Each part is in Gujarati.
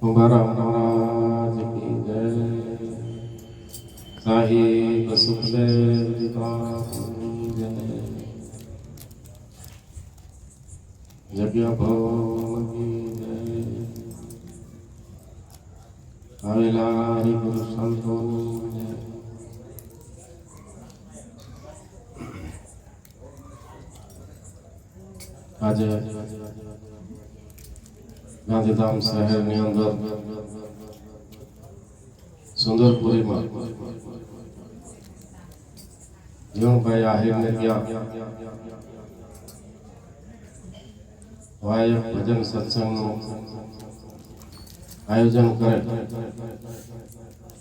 મારા મહારાજ કી જય સાહિબ સુખદેવ દીવાન જય જગ્યા ભોગી જય આવેલા હરિગુરુ સંતો જય આજે ગાંધીધામ શહેરની અંદર સુંદરપુરીમાં જીવણભાઈ આહિરને ત્યાં વાયક ભજન સત્સંગનું આયોજન કરે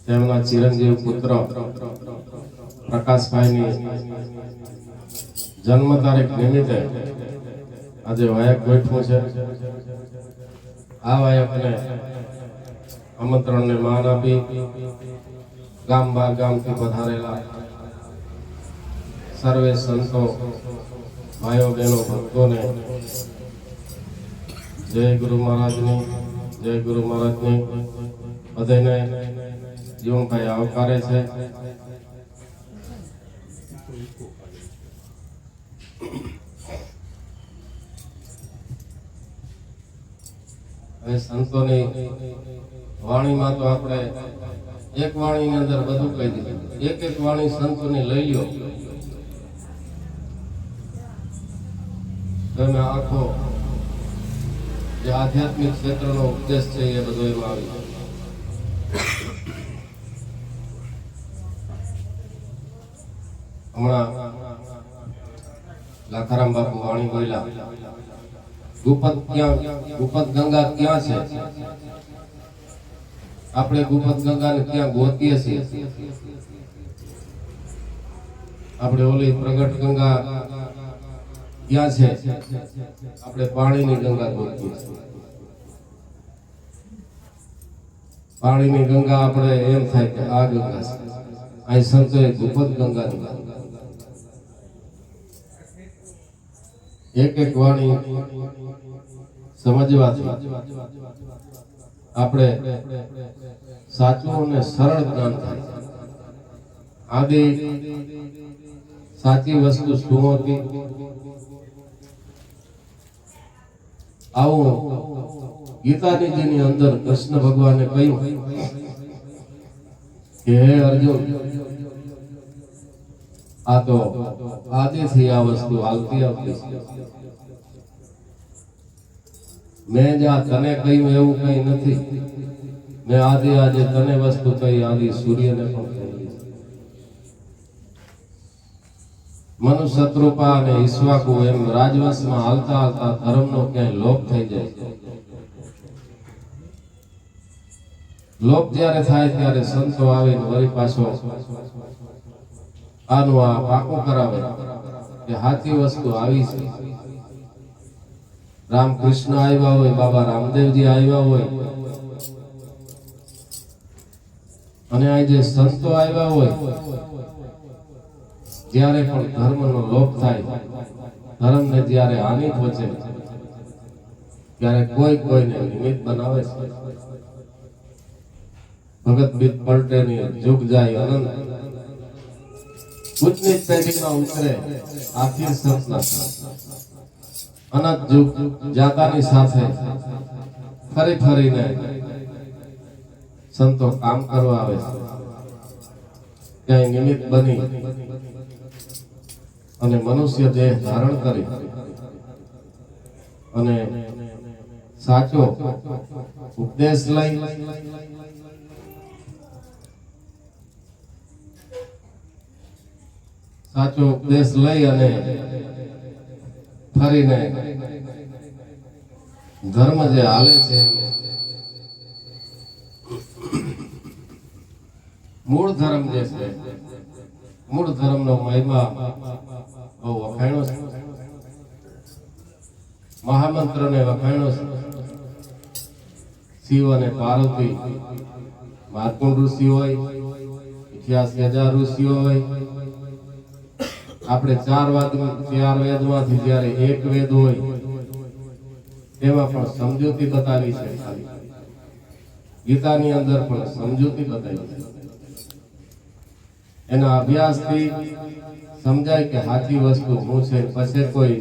તેમના ચિરંજીવ પુત્ર પ્રકાશભાઈની જન્મ તારીખ નિમિત્તે આજે વાયક ગોઠવું છે આ વાયકને આમંત્રણને માન આપી ગામ બાર ગામથી પધારેલા સર્વે સંતો, ભાઈઓ બહેનો, ભક્તોને જય ગુરુ મહારાજની, જય ગુરુ મહારાજની. બધાને જીવનભાઈ આવકારે છે. સંતોની વાણીમાં તો આપણે એક વાણીની અંદર બધું કહી દીધું. એક એક વાણી સંતોની લઈ લો તમે આખો જે આધ્યાત્મિક ક્ષેત્રનો ઉપદેશ છે એ બધો એમાં આવી. હમણાં લાખારામ બાપુ વાણી બોલ્યા. ગુપત ક્યાં ગુપત ગંગા ક્યાં છે? આપણે ગુપત ગંગાને ક્યાં ગોતીએ છીએ. આપણે ઓલી પ્રગટ ગંગા ક્યાં છે. આપણે પાણીની ગંગા ગોતીએ છીએ. પાણીની ગંગા આપણે એમ થાય કે આ ગંગા છે. અહીં સંતોએ ગુપત ગંગા એક એક વાણી સમજવાથી આપણે સાચું અને સરળ જ્ઞાન થાય. આદિ સાચી વસ્તુ શું હતી આવું ગીતાજીની અંદર કૃષ્ણ ભગવાને કહ્યું કે, હે અર્જુન આ તો આદિથી આ વસ્તુ હાલતી આવતી. મેં જ્યાં તને કહ્યું એવું કઈ નથી. મેં આજે આજે તને વસ્તુ કહી આદિ સૂર્યને પણ કહી અને ઈશ્વાકુ એમ રાજવંશમાં હાલતા હાલતા ધર્મનો ક્યાંય લોપ થઈ જાય. લોપ જ્યારે થાય ત્યારે સંતો આવીને વળી પાછો આનું આ પાકું કરાવે કે હાથી વસ્તુ આવી છે. રામકૃષ્ણ આવ્યા હોય, બાબા રામદેવજી આવ્યા હોય, અને આ જે સંતો આવ્યા હોય જ્યારે પણ ધર્મનો લોપ થાય. ધર્મને જ્યારે હાનિ પહોંચે ત્યારે કોઈ કોઈને નિમિત્ત બનાવે છે. ભગત બીત પલટે ની જુગ જાય, અનંત. ઉચ્ચની પેઢીમાં ઉતરે, આખી સંતના અનંત જુગ જાતાની સાથે ફરી ફરીને સંતો કામ કરવા આવે છે. ક્યાંય નિમિત્ત બની અને મનુષ્ય દેહ ધારણ કરી અને સાચો ઉપદેશ લઈ સાચો ઉપદેશ લઈ અને ફરીને ધર્મ જે હાલે છે, મૂળ ધર્મ જે છે, મૂળ ધર્મનો મહિમા બહુ વખાણો છે. મહામંત્રને વખાણો છે. શિવ અને પાર્વતી માર્કુંડ ઋષિ હોય, ઇતિહાસ ગજા ઋષિઓ હોય આપણે ચાર વાદ ચાર વેદમાંથી જ્યારે એક વેદ હોય તેમાં પણ સમજૂતી બતાવી છે. ગીતાની અંદર પણ સમજૂતી બતાવી છે. એના અભ્યાસથી સમજાય કે સાચી વસ્તુ શું છે, પછી કોઈ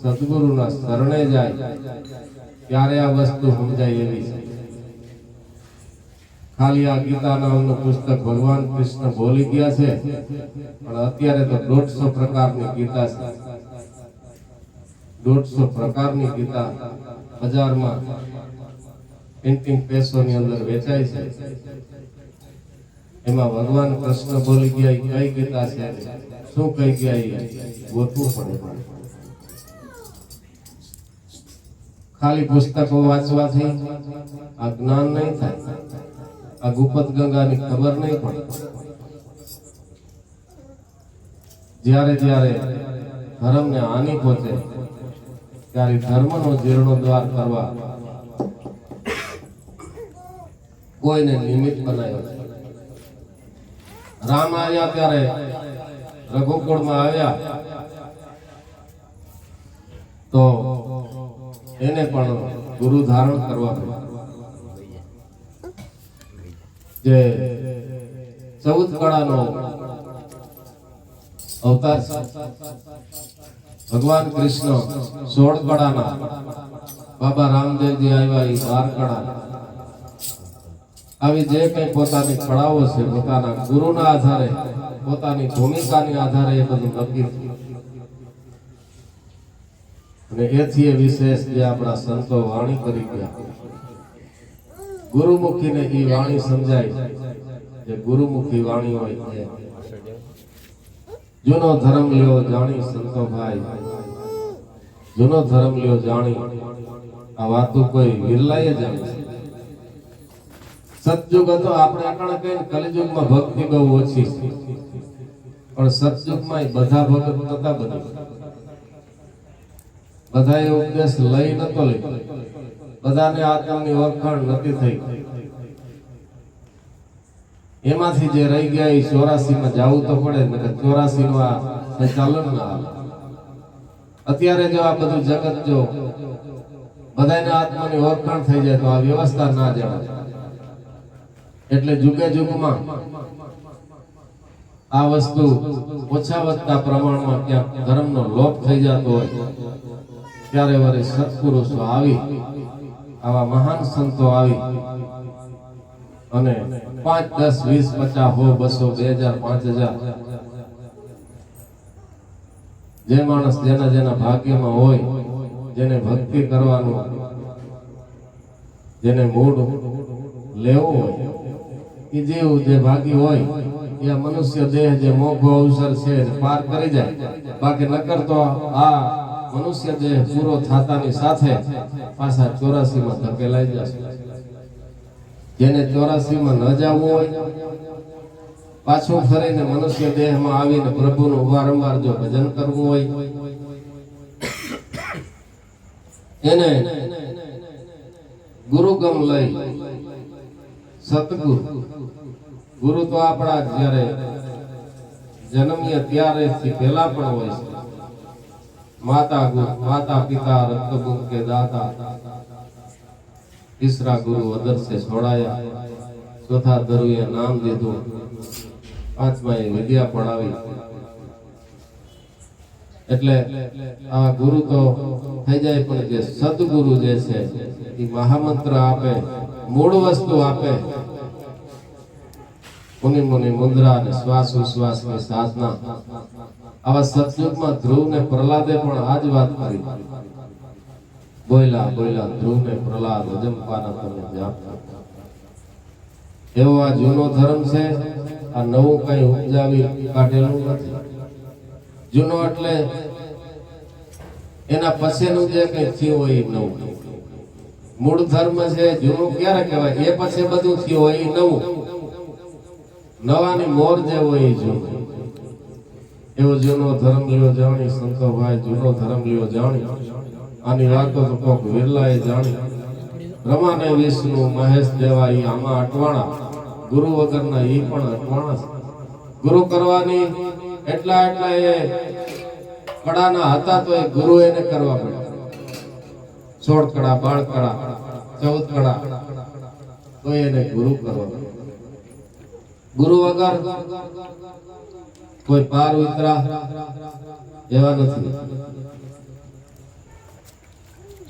સદગુરુના શરણે જાય, ત્યારે આ વસ્તુ સમજાય એવી છે. ખાલી આ ગીતાના નામનું પુસ્તક ભગવાન કૃષ્ણ બોલી ગયા છે. પણ અત્યારે તો દોઢસો પ્રકારની ગીતા છે. દોઢસો પ્રકારની ગીતા બજારમાં પ્રિન્ટિંગ પ્રેસોની અંદર વેચાય છે. એમાં ભગવાન કૃષ્ણ બોલી ગયા કઈ ગીતા છે? શું કહી ગયા ગોતવું પડે ખાલી પુસ્તકો વાંચવાથી આ જ્ઞાન નહીં થાય. આ ગુપત ગંગાની ખબર નહીં પડે. જ્યારે જ્યારે ધર્મને હાનિ પહોંચે, ત્યારે ધર્મનો જીર્ણોદ્વાર કરવા કોઈને નિમિત્ત બનાવ્યો રામ આવ્યા ત્યારે રઘુકુળમાં આવ્યા તો એને પણ ગુરુ ધારણ કરવા પડ્યું. જે ચૌદ કળાનો અવતાર ભગવાન કૃષ્ણ સોળ કળાના બાબા રામદેવજી આવ્યા એ બાર કળા. આવી જે કઈ પોતાની કળાઓ છે, પોતાના ગુરુના આધારે, પોતાની ભૂમિકાની આધારે એ બધું નક્કી અને એથી એ વિશેષ જે આપણા સંતો વાણી કરી ગયા. ગુરુમુખીને એ વાણી સમજાય જે ગુરુમુખી વાણી હોય છે. જૂનો ધર્મ લ્યો જાણી સંતો ભાઈ. જૂનો ધર્મ લ્યો જાણી. આ વાતો કોઈ વિરલાએ જ છે. સતયુગ હતો, આપણે આકણ કહીએ ને કલિયુગમાં ભક્તિ બહુ ઓછી. પણ સતયુગમાં બધા ભગત નતા બધા એ ઉપદેશ લઈ નતો લઈ બધાને આત્માની ઓળખાણ નથી થઈ. એમાંથી જે રહી ગયા એ ચોરાસી માં જવું તો પડે ચોરાસી આ સંચાલન ના હાલે અત્યારે જો આ બધું જગત જો બધાને આત્માની ઓળખાણ થઈ જાય તો આ વ્યવસ્થા ના જણાય. એટલે જુગે જુગમાં આ વસ્તુ ઓછા વધતા પ્રમાણમાં ક્યાંક ધર્મનો લોપ થઈ જતો હોય, ત્યારે વળી સત્પુરુષો આવી આવા મહાન સંતો આવી. અને પાંચ, દસ, વીસ, પચાસ, હો, બસો, બે હજાર, પાંચ હજાર. જે માણસ જેના જેના ભાગ્યમાં હોય, જેને ભક્તિ કરવાનું, જેને મૂળ લેવું હોય એ જેવું જે ભાગી હોય એ મનુષ્ય દેહ જે મોઘો અવસર છે પાર કરી જાય. બાકી નકર તો આ મનુષ્ય દેહ પૂરો થતાની સાથે પાછા ચોરાસી માં ધકેલાઈ જશે જેને ચોરાસી માં ન જવું હોય, પાછું ફરીને મનુષ્ય દેહમાં આવીને પ્રભુનું વારંવાર જો ભજન કરવું હોય, એને ગુરુગમ લઈ સતગુરુ ગુરુ તો આપણા જ્યારે જન્મીએ ત્યારે થી પહેલા પણ હોય છે. માતા માતા પિતા રક્તબુમ કે દાતા. તીસરા ગુરુ અદર સે છોડાયા. ચોથા ધરુએ નામ દીધું. પાંચમા એ વિદ્યા પડાવી એટલે આ ગુરુ તો થઈ જાય પણ જે સદગુરુ જે છે, એ મહામંત્ર આપે, મૂળ વસ્તુ આપે. મુનિ મુનિ મુદ્રા અને શ્વાસ ઉશ્વાસની સાધના. આવા સતયુગમાં ધ્રુવ ને પ્રહલાદે પણ આ જ વાત કરી. બોયલા બોયલા ધ્રુવ ને પ્રહલાદ અજંપાના તમે જાપ એવો આ જૂનો ધર્મ છે, આ નવું કઈ ઉપજાવી કાઢેલું નથી. જૂનો એટલે એના પછીનું જે કઈ થયું હોય નવું. મૂળ ધર્મ છે, જૂનું ક્યારે કહેવાય? એ પછી બધું થયું હોય નવું. નવાની મોર જે હોય જૂનું. એવો જેનો ધર્મ લ્યો જાણી શંકરભાઈ જૂનો ધર્મ લ્યો જાણી, આની વાતો તો કોક વિરલાએ જાણી. રમાને વિષ્ણુ, મહેશ દેવા ઈ આમાં અટવાણા, ગુરુ વગરના ઈ પણ અટવાણા ગુરુ કરવાની એટલા એટલા એ કડાના હતા તો એ ગુરુ એને કરવા પડ્યા. સોળ કડા બાળ કડા, ચૌદ કડા, તો એને ગુરુ કરવા ગુરુ વગર કોઈ પાર ઉતરા એવા નથી.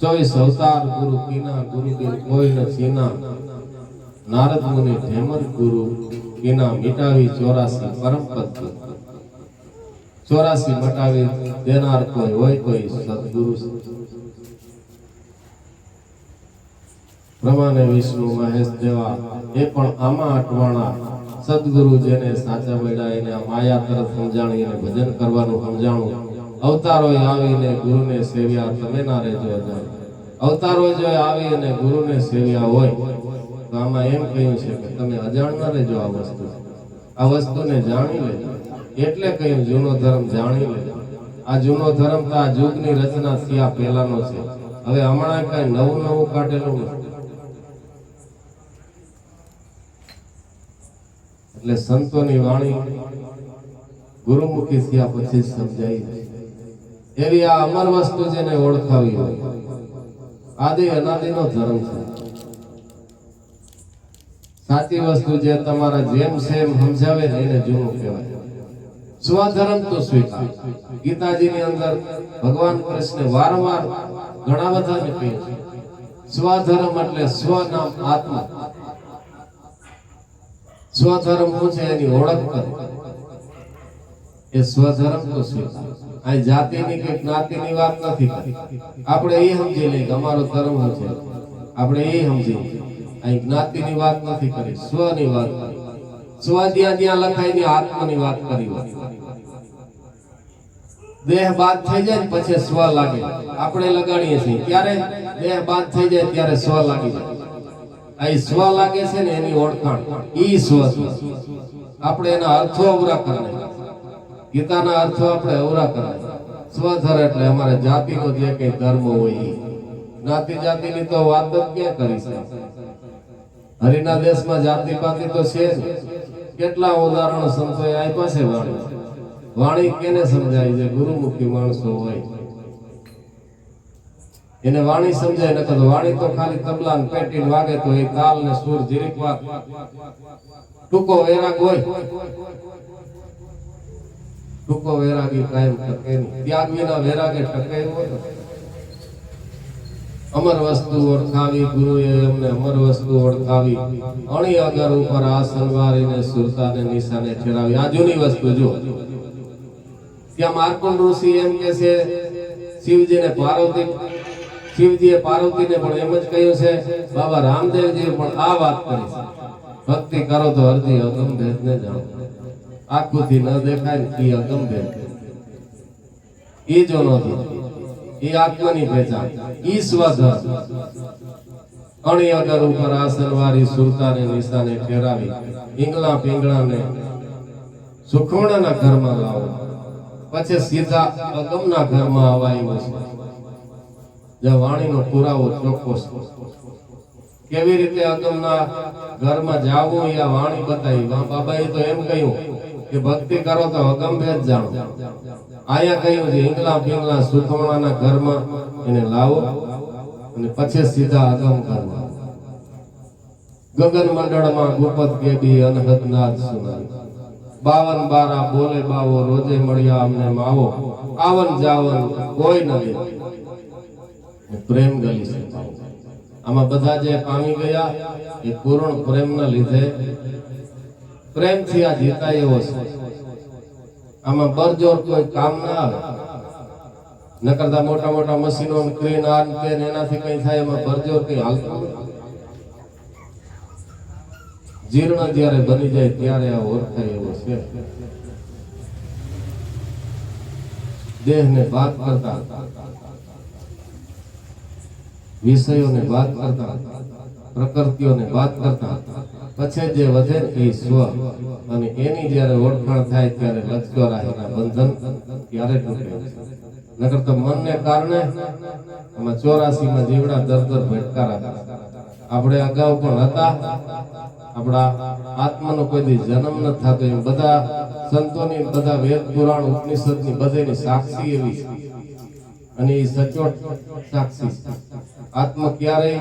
ચોવીસ અવતાર ગુરુ કિના, ગુરુ બિન કોઈ ન નારદ મુનિ ઢેમર ગુરુ કિના, મિટાવી ચોરાસી પરમ પદ ચોરાસી મટાવી દેનાર કોઈ હોય કોઈ સદગુરુ. પ્રમાણે વિષ્ણુ મહેશ દેવા, એ પણ આમાં અટવાણા સદગુરુ જેને સાચા મળ્યા, એને માયા તરફ સમજાણી અને ભજન કરવાનું સમજાણું. અવતારો આવીને ગુરુને સેવ્યા, તમે ના રહેજો અજાણ. અવતારો જો આવી અને ગુરુને સેવ્યા હોય, તો આમાં એમ કહ્યું છે કે તમે અજાણ ના રહેજો આ વસ્તુ. આ વસ્તુને જાણી લેજો. એટલે કહ્યું, જૂનો ધર્મ જાણી લેજો. આ જૂનો ધર્મ તો આ યુગની રચના થયા પહેલાનો છે. હવે હમણાં કઈ નવું નવું કાઢેલું નથી. એટલે સંતોની વાણી ગુરુમુખી થયા પછી સમજાઈ એવી આ અમર વસ્તુ જેને ઓળખાવી હોય, આદિ અનાદિનો ધર્મ છે. સાચી વસ્તુ જે તમારા જેમ સેમ સમજાવે ને એને જૂનું કહેવાય. સ્વધર્મ તો સ્વીકાર. ગીતાજીની અંદર ભગવાન કૃષ્ણ વારંવાર ઘણા બધાને કહ્યું છે. સ્વધર્મ એટલે સ્વ નામ આત્મા. સ્વધર્મ શું છે એની ઓળખ કરે. એ સ્વધર્મ તો સ્વીકાર આ જાતિની કે જ્ઞાતિની વાત નથી આપણે એ સમજી લઈએ કે અમારો ધર્મ છે. આપણે એ સમજી અહીં જ્ઞાતિની વાત નથી કરી, સ્વની વાત કરી. સ્વ જ્યાં જ્યાં લખાય ને આત્માની વાત કરી દેહ બાદ થઈ જાય પછી સ્વ લાગે. આપણે લગાડીએ છીએ. ત્યારે દેહ બાદ થઈ જાય ત્યારે સ્વ લાગી જાય. આ સ્વ લાગે છે ને એની ઓળખાણ. ઈ સ્વ આપણે એના અર્થો અવરા કરે ગીતાના અર્થો આપણે અવરા કરે સ્વધર એટલે અમારે જાતિનો જે કઈ ધર્મ હોય જ્ઞાતિ જાતિની તો વાત જ ક્યાં કરી છે? હરિના દેશમાં જાતિ પાતિ તો છે જ. કેટલા ઉદાહરણો સંતોએ આપ્યા છે વાણી? વાણી કેને સમજાય? છે ગુરુમુખી માણસો હોય. એને વાણી સમજાય, નકર તો વાણી તો ખાલી તબલા ને પેટી વાગે તો એ તાલ ને સુર જીરીક વાત ટૂંકો વૈરાગ હોય. ટૂંકો વૈરાગી કાયમ ટકે ત્યાગ વિના વૈરાગે ટકે અમર વસ્તુ ઓળખાવી ગુરુએ અમને અમર વસ્તુ ઓળખાવી. અણી અગર ઉપર આ સલવારીને, સુરતાને, નિશાને ઠેરાવી આ જૂની વસ્તુ જો. ત્યાં માર્કંડ ઋષિ એમ કે છે, શિવજીને પાર્વતી શિવજીએ પાર્વતીને પણ એમ જ કહ્યું છે, બાબા રામદેવજીએ પણ આ વાત કરી છે. ભક્તિ કરો તો અરજી અગમ ભેદને જાણો આખુંથી ન દેખાય ને એ અગમ ભેદ એ જો નથી એ આત્માની પહેચાન. ઈ સ્વધર અણી અગર ઉપર આ સલવારી સુરતાને નિશાને ઠેરાવી ઈંગલા પિંગળાને સુખવણાના ઘરમાં લાવો. પછી સીધા અગમના ઘરમાં અવાયું છે જે વાણીનો પુરાવો ચોક્કસ. કેવી રીતે આદમના ઘરમાં જાવું એ વાણી બતાવી? બાબાએ તો એમ કહ્યું કે ભક્તિ કરો તો અગમ ભેદ જાણો. આયા કહ્યું છે, ઈંગલા પિંગલા સુખવણાના ઘરમાં એને લાવો અને પછી સીધા અગમ કરવા ગગન મંડળમાં ગુપત કેબી અનહદ નાદ સુનાય બાવન બારા બોલે બાવો રોજે મળ્યા અમને માવો. આવન જાવન કોઈ ન દે પ્રેમ ગલી છે આમાં બધા જે પામી ગયા, એ પૂર્ણ પ્રેમના લીધે પ્રેમથી આ જીતાય એવો છે. આમાં બરજોર કોઈ કામ ના આવે. નકરતા મોટા મોટા મશીનો ક્લીન ક્રેન આ ને તે ને એનાથી કઈ થાય, એમાં બરજોર કઈ હાલતું જીર્ણ જ્યારે બની જાય ત્યારે આ ઓળખાય એવો છે. દેહને વાત કરતા વિષયોને વાત કરતા, પ્રકૃતિઓને વાત કરતા, પછી જે વધે એ સ્વ. અને એની જ્યારે ઓળખાણ થાય ત્યારે લચકો રાહીના બંધન ત્યારે તૂટે. નકર તો મનને કારણે આમાં ચોરાસીમાં જીવડા દર દર ભટકારા આપણે અગાઉ પણ હતા. આપણા આત્માનો કોઈ દી જન્મ ન થતો. એમ બધા સંતોની, બધા વેદ પુરાણ, ઉપનિષદની બધેની સાક્ષી એવી અને એ સચોટ સાક્ષી આત્મા ક્યારેય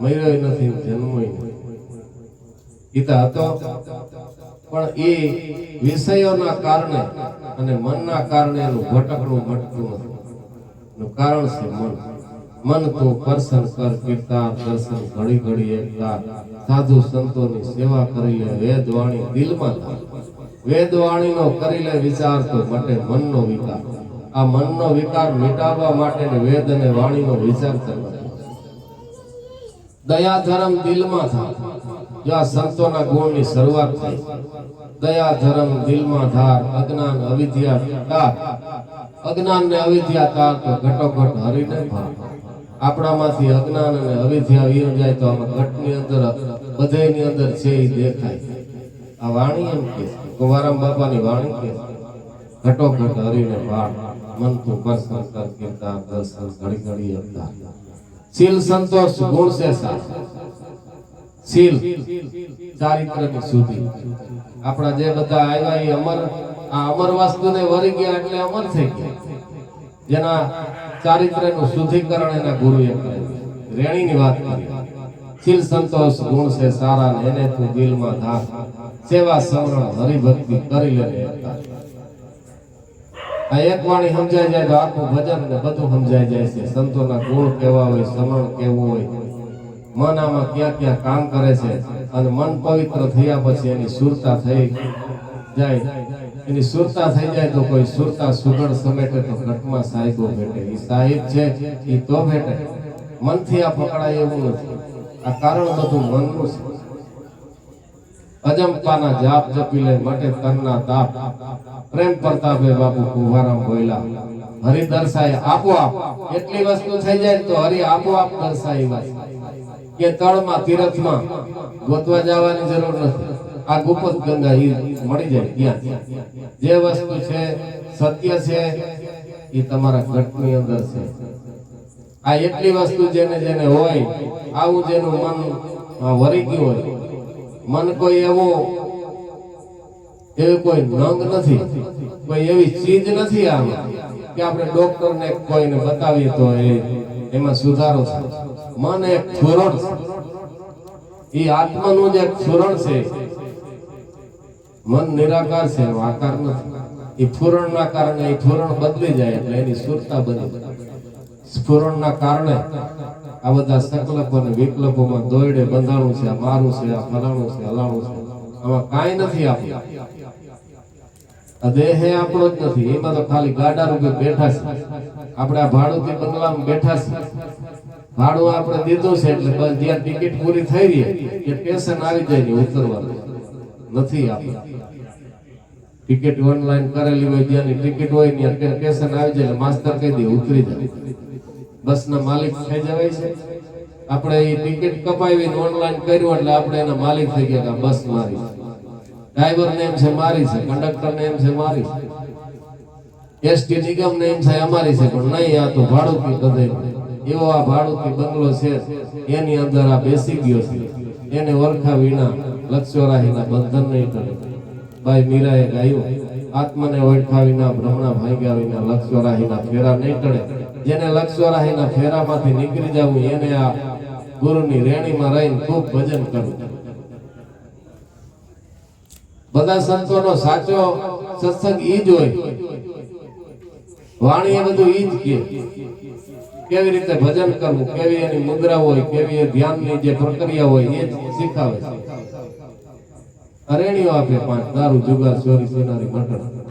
મર્યો નથી ને જન્મોય નહીં એ તો હતો. પણ એ વિષયોના કારણે અને મનના કારણે એનું ભટકણું ભટકતું નથી. કારણ છે મન. મન તો પરસન કર કીર્તા દર્શન, ઘડી ઘડી એકતા, સાધુ સંતોની સેવા કરી લે વેદ વાણી દિલમાં વેદ વાણીનો કરી લે વિચાર તો મટે મનનો વિકાર. આ મનનો વિકાર મિટાવવા માટે વેદ અને વાણીનો વિચાર કરવા. દયા ધર્મ દિલમાં થાય જો આ સંતોના ગુણની શરૂઆત થઈ. દયા ધર્મ દિલમાં ધાર અજ્ઞાન અવિદ્યા અજ્ઞાન ને અવિદ્યા તાર તો ઘટોઘટ હરીને ભાર આપણામાંથી અજ્ઞાન અને અવિદ્યા વીર જાય તો આમાં ઘટની અંદર, બધેની અંદર છે એ દેખાય. આ વાણી એમ કે કુવારામ બાપાની વાણી કે. ઘટોઘટ હરીને ભાર મન તું કરસન સંસ્કાર કીર્તા દર્શન ઘડી ઘડી અવતાર. શીલ સંતોષ ગુણ છે શીલ ચારિત્રની શુદ્ધિ આપણા જે બધા આવ્યા એ અમર, આ અમર વસ્તુને વરી ગયા એટલે અમર થઈ ગયા. જેના ચારિત્રનું શુદ્ધિકરણ એના ગુરુએ કર્યું. રેણીની વાત કરી શીલ સંતોષ ગુણ છે સારા ને એને તું દિલમાં ધાર. સેવા સમરણ હરિભક્તિ કરી લે આ એક વાણી સમજાઈ જાય તો આખું ભજન ને બધું સમજાઈ જાય છે. સંતોના ગુણ કેવા હોય સમણ કેવું હોય મન આમાં ક્યાં ક્યાં કામ કરે છે અને મન પવિત્ર થયા પછી એની સુરતા થઈ જાય. એની સુરતા થઈ જાય તો કોઈ સુરતા સુગણ સમેટે તો ઘટમાં સાહેબો ભેટે. એ સાહેબ છે એ તો ભેટે. મનથી આ પકડાય એવું નથી. આ કારણ બધું મનનું છે. અજંપાના જાપ જપી લે માટે તનના તાપ. પ્રેમ પ્રતાપે બાપુ કુંભારામ બોયલા હરિ દર્શાય આપોઆપ એટલી વસ્તુ થઈ જાય તો હરિ આપોઆપ દર્શાય વાત. કે તળમાં, તીરથમાં ગોતવા જવાની જરૂર નથી. આ ગુપ્ત ગંગા ઈ મળી જાય ત્યાં જે વસ્તુ છે, સત્ય છે એ તમારા ઘટની અંદર છે. આ એટલી વસ્તુ જેને જેને હોય, આવું જેનું મન વરી ગયું હોય મન કોઈ એવો એવી કોઈ નંગ નથી, કોઈ એવી ચીજ નથી આમ કે આપણે ડોક્ટર ને કોઈને બતાવીએ તો એ એમાં સુધારો છે મન એક ફુરણ છે. એ આત્માનું જે એક ફુરણ છે. મન નિરાકાર છે આકાર નથી. એ ફૂરણના કારણે એ ફુરણ બદલી જાય એટલે એની સુરતા બની. સ્ફુરણના કારણે આ બધા સંકલ્પ અને વિકલ્પોમાં દોરડે બંધાણું છે, આ મારું છે, આ ફલાણું છે હલાણું છે. આમાં કાંઈ નથી આપણું. આ દેહ આપણો જ નથી, એમાં તો ખાલી ગાડા રૂપે બેઠા છે. આપણે આ ભાડુંથી બંગલામાં બેઠા છે. ભાડું આપણે દીધું છે એટલે બસ જ્યાં ટિકિટ પૂરી થઈ રહી કે પેશન આવી જાય ને ઉતરવાનું. નથી આપણે. ટિકિટ ઓનલાઈન કરેલી હોય, જ્યાંની ટિકિટ હોય, ત્યાં પેશન આવી જાય માસ્તર કહી દે, ઉતરી જાય બસના માલિક થઈ જવાય છે. આપણે એ ટિકિટ કપાવી ઓનલાઈન કર્યું એટલે આપણે એના માલિક થઈ ગયા બસ મારી ડ્રાઈવર ને છે મારી છે કંડક્ટર ને એમ છે મારી છે. એસટી નિગમ ને એમ છે અમારી છે, પણ નહીં, આ તો ભાડુતી બધે. એવો આ ભાડુતી બંગલો છે, એની અંદર આ બેસી ગયો છે. એને ઓળખા વિના લક્ષ્યોરાહીના બંધન નહીં કરે. ભાઈ મીરાએ ગાયું, આત્માને ઓળખા વિના, ભ્રમણા ભાગ્યા વિના લક્ષ્યોરાહીના ફેરા નહીં ટળે. જેને લક્ષોરાહીના ફેરામાંથી નીકળી જવું, એને આ ગુરુની રેણીમાં રહીને ખૂબ ભજન કરવું. બધા સંતોનો સાચો સત્સંગ ઈ જ હોય. વાણી એ બધું ઈ જ કે. કેવી રીતે ભજન કરવું, કેવી એની મુદ્રા હોય, કેવી એ ધ્યાનની જે પ્રક્રિયા હોય એ જ શીખાવે અરેણીઓ આપે પાંચ, દારૂ, જુગાર, ચોરી, સોનારી મટણ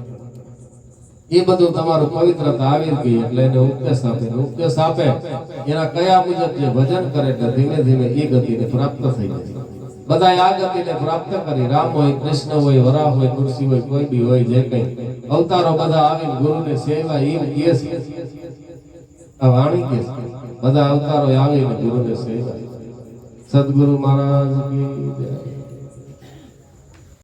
એ બધું તમારું પવિત્રતા આવી ગઈ એટલે એને ઉપદેશ આપે. ઉપદેશ આપે. એના કયા મુજબ જે ભજન કરે એટલે ધીમે ધીમે એ ગતિને પ્રાપ્ત થઈ જાય. બધા આ ગતિને પ્રાપ્ત કરી. રામ હોય, કૃષ્ણ હોય, વરાહ હોય, તુલસી હોય, કોઈ બી હોય, જે કઈ. અવતારો બધા આવીને ગુરુને સેવા એમ કે આ વાણી કે બધા અવતારો આવીને ગુરુને સેવા. સદગુરુ મહારાજ